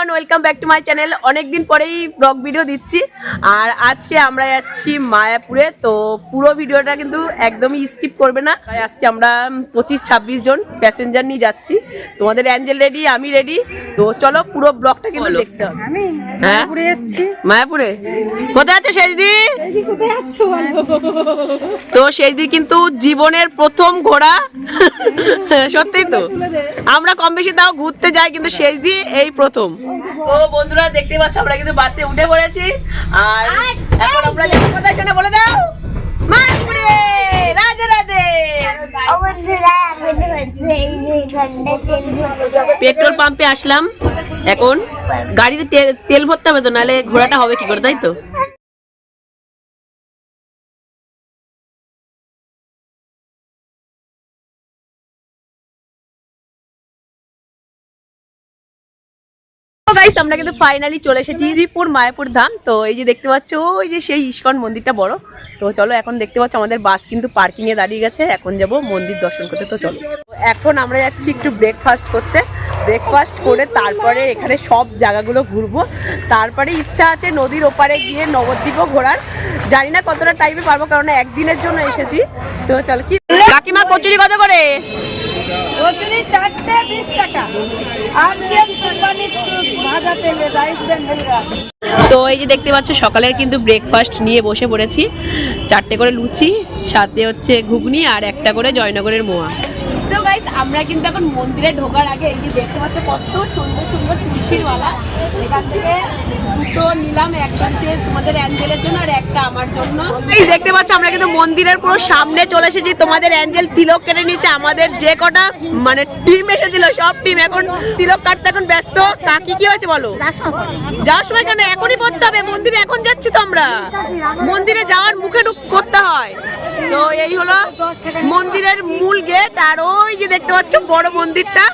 Everyone welcome back to my channel অনেকদিন পরেই blog video দিচ্ছি। আর আজকে আমরা যাচ্ছি মায়াপুরে তো পুরো ভিডিওটা কিন্তু একদমই স্কিপ করবে না। আজকে আমরা পঁচিশ ছাব্বিশ জন প্যাসেঞ্জার নিয়ে যাচ্ছি। তোমাদের অ্যাঞ্জেল রেডি আমি রেডি তো চলো পুরো ব্লগটা কিন্তু দেখতে হবে। হ্যাঁ? মায়াপুরে কোথায় আছে যাচ্ছ বলো? তো শেষদি কিন্তু জীবনের প্রথম ঘোড়া। সত্যিই তো? আমরা কম বেশি তাও ঘুরতে যাই কিন্তু শেষ দিয়ে এই প্রথম। তো বন্ধুরা দেখতে পাচ্ছ আমরা কিন্তু বাসে উঠে পড়েছি। আর এখন আমরা যাব কোথায় শোনা বলে দাও। মায়াপুরে! রাধে রাধে! পেট্রোল পাম্পে আসলাম। এখন গাড়িতে তেল ভরতে হবে তো নাহলে ঘোরাটা হবে কি করে তাই তো? আমরা কিন্তু ফাইনালি চলে এসেছি জিপুর মায়াপুর ধাম। তো এই যে দেখতে পাচ্ছ, ওই যে সেই ইস্কন মন্দিরটা বড়। তো চলো, এখন দেখতে পাচ্ছ, আমাদের বাস কিন্তু পার্কিং এ দাঁড়িয়ে গেছে। এখন যাব মন্দির দর্শন করতে। তো চলো। এখন আমরা যাচ্ছি একটু ব্রেকফাস্ট করতে। ব্রেকফাস্ট করে তারপরে এখানে সব জায়গাগুলো ঘুরবো। তারপরে ইচ্ছা আছে নদীর ওপারে গিয়ে নবদ্বীপও ঘোরার। জানি না কতটা টাইমে পারব, কারণ একদিনের জন্য এসেছি। তো চলো, কি কাকিমা কচুরি কত করে? চারটে বিশ টাকা। আর যে কোম্পানির ভাজা তেলে রাইস তো এই যে দেখতে পাচ্ছ সকালের কিন্তু ব্রেকফাস্ট নিয়ে বসে পড়েছি। চারটে করে লুচি সাথে হচ্ছে ঘুগনি আর একটা করে জয়নগরের মোয়া। তো গাইস আমরা কিন্তু এখন মন্দিরে ঢোকার আগে এই যে দেখতে পাচ্ছ কত সুন্দর সুন্দর এখান থেকে দুটো নিলাম একটা হচ্ছে তোমাদের অ্যাঞ্জেলের জন্য আর একটা আমার জন্য। এই দেখতে পাচ্ছ আমরা কিন্তু মন্দিরের পুরো সামনে চলে এসেছি। তোমাদের অ্যাঞ্জেল তিলক কেটে নিচ্ছে আমাদের যে কটা মানে টিম এসেছিল সব টিম এখন তিলক কাটতে এখন ব্যস্ত। কাকি কি হয়েছে বলো? যাওয়ার সময়। কেন? এখনই পড়তে হবে। মন্দিরে এখন যাচ্ছি তো আমরা। মন্দিরে যাওয়ার মুখে ঢুক করতে হয়। তো এই হলো মন্দিরের মূল গেট। আর ওই যে দেখতে পাচ্ছ বড় মন্দিরটা।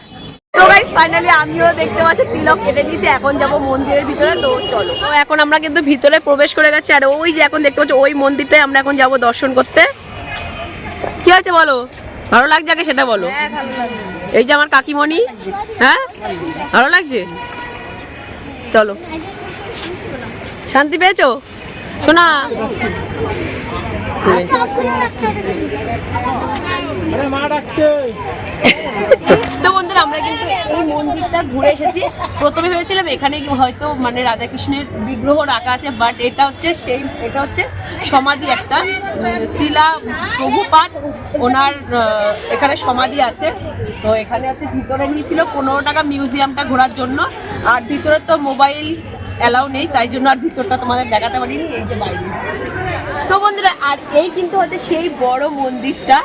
ফাইনালি আমিও দেখতে পাচ্ছি তিলক কেটে নিয়েছি এখন যাব মন্দিরের ভিতরে তো চলো। তো এখন আমরা কিন্তু ভিতরে প্রবেশ করে গেছি আর ওই যে এখন দেখতে পাচ্ছি ওই মন্দিরটাই আমরা এখন যাব দর্শন করতে। কি হয়েছে বলো? ভালো লাগছে আগে সেটা বলো। এই যে আমার কাকিমণি হ্যাঁ? ভালো লাগছে? চলো। শান্তি পেয়েছ? শোনা। তো বন্ধুরা আমরা কিন্তু এই মন্দিরটা ঘুরে এসেছি। প্রথমে ভেবেছিলাম এখানে হয়তো মানে রাধাকৃষ্ণের বিগ্রহ রাখা আছে বাট এটা হচ্ছে সেই, এটা হচ্ছে সমাধি একটা শিলা প্রভুপাত। ওনার এখানে সমাধি আছে। তো এখানে হচ্ছে ভিতরে নিয়েছিল পনেরো টাকা মিউজিয়ামটা ঘোরার জন্য। আর ভিতরে তো মোবাইল অ্যালাউ নেই, তাই জন্য আর ভিতরটা তোমাদের দেখাতে পারিনি, এই যে বাইরে। তো বন্ধুরা, আর এই কিন্তু হচ্ছে সেই বড় মন্দিরটা,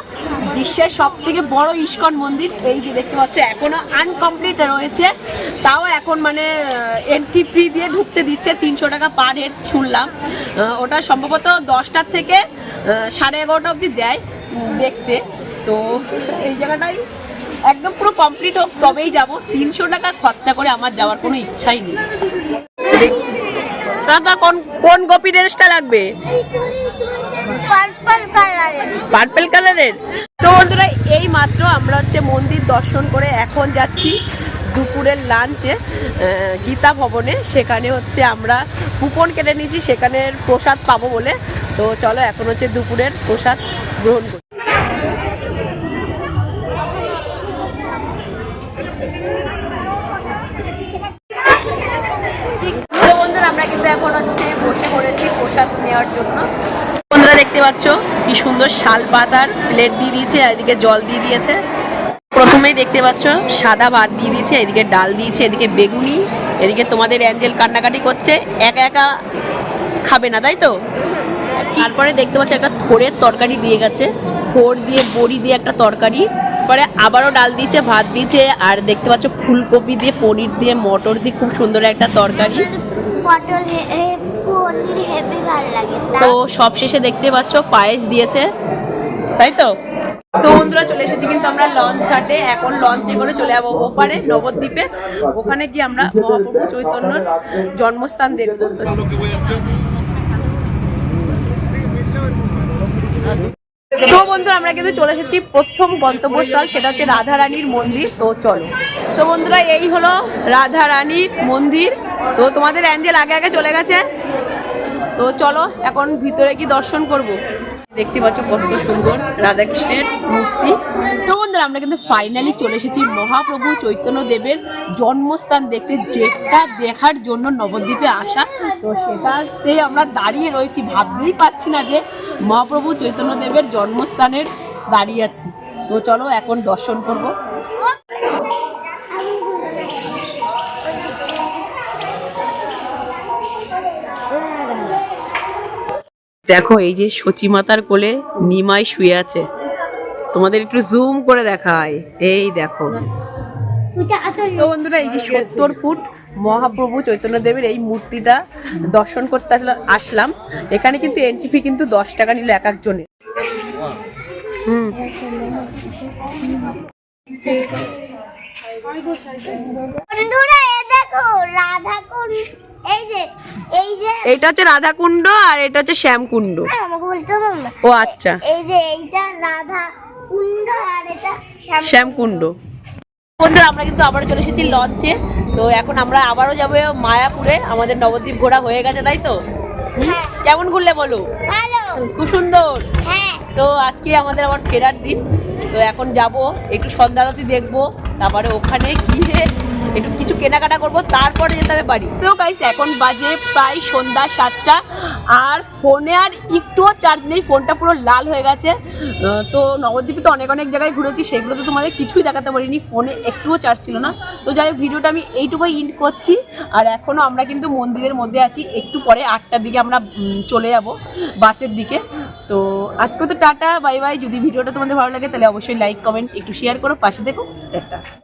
বিশ্বের সব থেকে বড় ইস্কন মন্দির। এই যে দেখতে পাচ্ছ, এখনও আনকমপ্লিট রয়েছে। তাও এখন মানে এন্ট্রি ফ্রি দিয়ে ঢুকতে দিচ্ছে, তিনশো টাকা পার হেড শুনলাম। ওটা সম্ভবত দশটার থেকে সাড়ে এগারোটা অবধি দেয় দেখতে। তো এই জায়গাটাই একদম পুরো কমপ্লিট হোক, তবেই যাব। তিনশো টাকা খরচা করে আমার যাওয়ার কোনো ইচ্ছাই নেই। দাদা কোন কোন গোপী ড্রেসটা লাগবে? পার্পল কালারের পার্পল কালারের তো বন্ধুরা এই মাত্র আমরা হচ্ছে মন্দির দর্শন করে এখন যাচ্ছি দুপুরের লাঞ্চে গীতা ভবনে। সেখানে হচ্ছে আমরা কুপন কেটে নিয়েছি সেখানের প্রসাদ পাবো বলে। তো চলো এখন হচ্ছে দুপুরের প্রসাদ গ্রহণ করি তো বন্ধুরা আমরা কিন্তু এখন হচ্ছে বসে পড়েছি প্রসাদ নেওয়ার জন্য। বন্ধুরা দেখতে পাচ্ছ, কি সুন্দর শাল পাতার প্লেট দিয়ে দিয়েছে এদিকে জল দিয়ে দিয়েছে। প্রথমেই দেখতে পাচ্ছ, সাদা ভাত দিয়ে দিয়েছে, এদিকে ডাল দিয়েছে, এদিকে বেগুনি, এদিকে তোমাদের অ্যাঞ্জেল কান্নাকাটি করছে, একা একা খাবে না, তাই তো? তারপরে দেখতে পাচ্ছ, একটা থোড়ের তরকারি দিয়ে গেছে থোড় দিয়ে, বড়ি দিয়ে একটা তরকারি, পরে আবারও ডাল দিয়েছে, ভাত দিয়েছে, আর দেখতে পাচ্ছ, ফুলকপি দিয়ে, পনির দিয়ে, মটর দিয়ে, খুব সুন্দর একটা তরকারি। তো সব শেষে দেখতে পাচ্ছ পায়েস দিয়েছে। তাই তো? তো বন্ধুরা, চলে এসেছি কিন্তু আমরা লঞ্চ ঘাটে। এখন লঞ্চে করে চলে যাব ওপারে, নবদ্বীপে। ওখানে গিয়ে আমরা মহাপ্রভু চৈতন্যর জন্মস্থান দেখব। তো বন্ধুরা, আমরা কিন্তু চলে এসেছি প্রথম গন্তব্যস্থল, সেটা হচ্ছে রাধারানীর মন্দির। তো চলো। তো বন্ধুরা, এই হলো রাধারানীর মন্দির। তো তোমাদের অ্যাঞ্জেল আগে আগে চলে গেছে? তো চলো, এখন ভিতরে কি দর্শন করব। দেখতে পাচ্ছ কত সুন্দর রাধাকৃষ্ণের মূর্তি। তো বন্ধুরা, আমরা কিন্তু ফাইনালি চলে এসেছি মহাপ্রভু চৈতন্য দেবের জন্মস্থান দেখতে, যেটা দেখার জন্য নবদ্বীপে আসা। তো সেটাতে আমরা দাঁড়িয়ে রয়েছি। ভাবতেই পাচ্ছি না যে মহাপ্রভু চৈতন্য দেবের জন্মস্থানের দাঁড়িয়ে আছি। তো চলো, এখন দর্শন করব। দেখো এই যে সচী মাতার কোলে নিমাই শুয়ে আছে। তোমাদের একটু জুম করে দেখায় এই দেখো। তো বন্ধুরা এই যে সত্তর ফুট মহাপ্রভু চৈতন্য দেবের এই মূর্তিটা দর্শন করতে আসলা- আসলাম। এখানে কিন্তু এন্ট্রি ফি কিন্তু দশ টাকা নিল এক একজনের। হুম। বন্ধুরা এ দেখো রাধা কুণ্ড এই যে এই যে। এইটা হচ্ছে রাধাকুণ্ড আর এটা হচ্ছে আমাকে বলতে হবে না। ও আচ্ছা। এই যে এইটা রাধা কুণ্ড আর এটা শ্যাম শ্যামকুণ্ড। বন্ধুরা আমরা কিন্তু আবারও চলে এসেছি লঞ্চে। তো এখন আমরা আবারও যাব মায়াপুরে। আমাদের নবদ্বীপ ঘোরা হয়ে গেছে তাই তো? হ্যাঁ। কেমন ঘুরলে বলো? খুব সুন্দর। হ্যাঁ। তো আজকে আমাদের আবার ফেরার দিন। তো এখন যাব একটু সন্ধ্যারতি দেখব। তারপরে ওখানে গিয়ে একটু কিছু কেনাকাটা করব, তারপরে যেতে হবে বাড়ি। তো গাইস এখন বাজে প্রায় সন্ধ্যা সাতটা, আর ফোনে আর একটুও চার্জ নেই, ফোনটা পুরো লাল হয়ে গেছে। তো নবদ্বীপে তো অনেক অনেক জায়গায় ঘুরেছি, সেগুলো তো তোমাদের কিছুই দেখাতে পারিনি, ফোনে একটুও চার্জ ছিল না। তো যাই হোক ভিডিওটা আমি এইটুকুই ইন্ড করছি, আর এখনও আমরা কিন্তু মন্দিরের মধ্যে আছি, একটু পরে আটটার দিকে আমরা চলে যাব বাসের দিকে। তো আজকে তো টাটা, বাই বাই। যদি ভিডিওটা তোমাদের ভালো লাগে, তাহলে অবশ্যই লাইক কমেন্ট একটু শেয়ার করো, পাশে দেখো, টাটা।